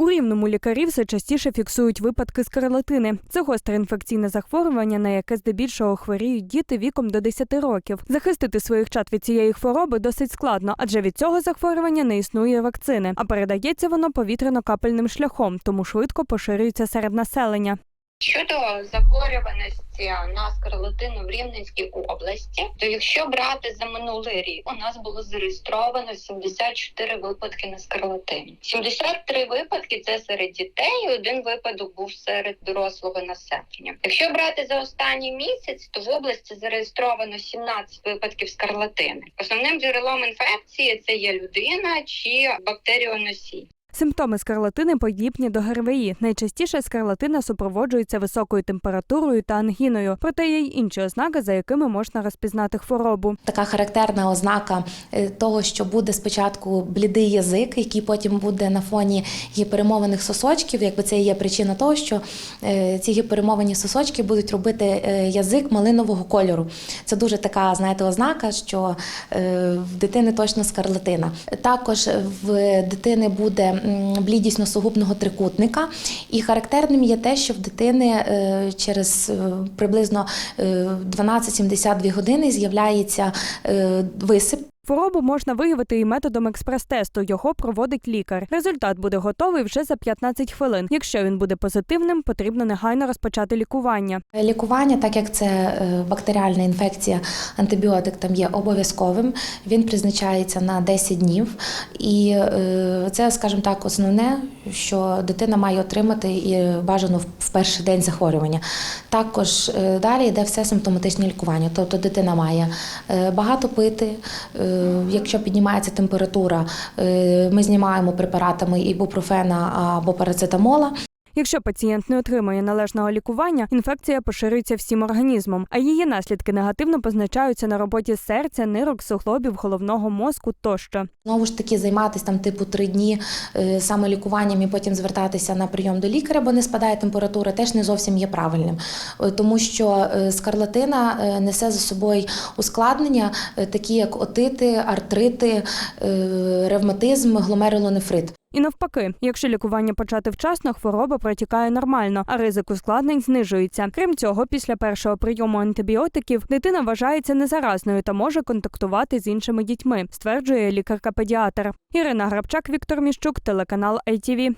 У рівному лікарі все частіше фіксують випадки скарлатини. Це гостре інфекційне захворювання, на яке здебільшого хворіють діти віком до 10 років. Захистити своїх чад від цієї хвороби досить складно, адже від цього захворювання не існує вакцини, а передається воно повітряно-капельним шляхом, тому швидко поширюється серед населення. Щодо захворюваності на скарлатину в Рівненській області, то якщо брати за минулий рік, у нас було зареєстровано 74 випадки на скарлатину. 73 випадки це серед дітей, один випадок був серед дорослого населення. Якщо брати за останній місяць, то в області зареєстровано 17 випадків скарлатини. Основним джерелом інфекції це є людина чи бактеріоносій. Симптоми скарлатини подібні до ГРВІ. Найчастіше скарлатина супроводжується високою температурою та ангіною, проте є й інші ознаки, за якими можна розпізнати хворобу. Така характерна ознака е, того, що буде спочатку блідий язик, який потім буде на фоні гіперемованих сосочків. Якби це є причина того, що е, ці гіперемовані сосочки будуть робити е, язик малинового кольору. Це дуже така, знаєте, ознака, що в дитини точно скарлатина. Також в дитини буде блідість носогубного трикутника, і характерним є те, що в дитини е, через е, приблизно е, 12-72 години з'являється е, висип. Хворобу можна виявити і методом експрес-тесту. Його проводить лікар. Результат буде готовий вже за 15 хвилин. Якщо він буде позитивним, потрібно негайно розпочати лікування. Лікування, так як це е, бактеріальна інфекція, антибіотик там є обов'язковим. Він призначається на 10 днів, і е, це, скажімо так, основне, що дитина має отримати і бажано в- перший день захворювання. Також е, далі йде все симптоматичне лікування. Тобто дитина має багато пити. Е, Якщо піднімається температура, е, ми знімаємо препаратами ібупрофена або парацетамола. Якщо пацієнт не отримує належного лікування, інфекція поширюється всім організмом, а її наслідки негативно позначаються на роботі серця, нирок, суглобів, головного мозку тощо. Знову ж таки, займатися там типу три дні е, самолікуванням і потім звертатися на прийом до лікаря, бо не спадає температура, теж не зовсім є правильним. Е, Тому що е, скарлатина несе за собою ускладнення, такі як отити, артрити, ревматизм, гломерулонефрит. І навпаки, якщо лікування почати вчасно, хвороба протікає нормально, а ризик ускладнень знижується. Крім цього, після першого прийому антибіотиків дитина вважається незаразною та може контактувати з іншими дітьми, стверджує лікарка-педіатр. Ірина Грабчак, Віктор Міщук, телеканал ITV.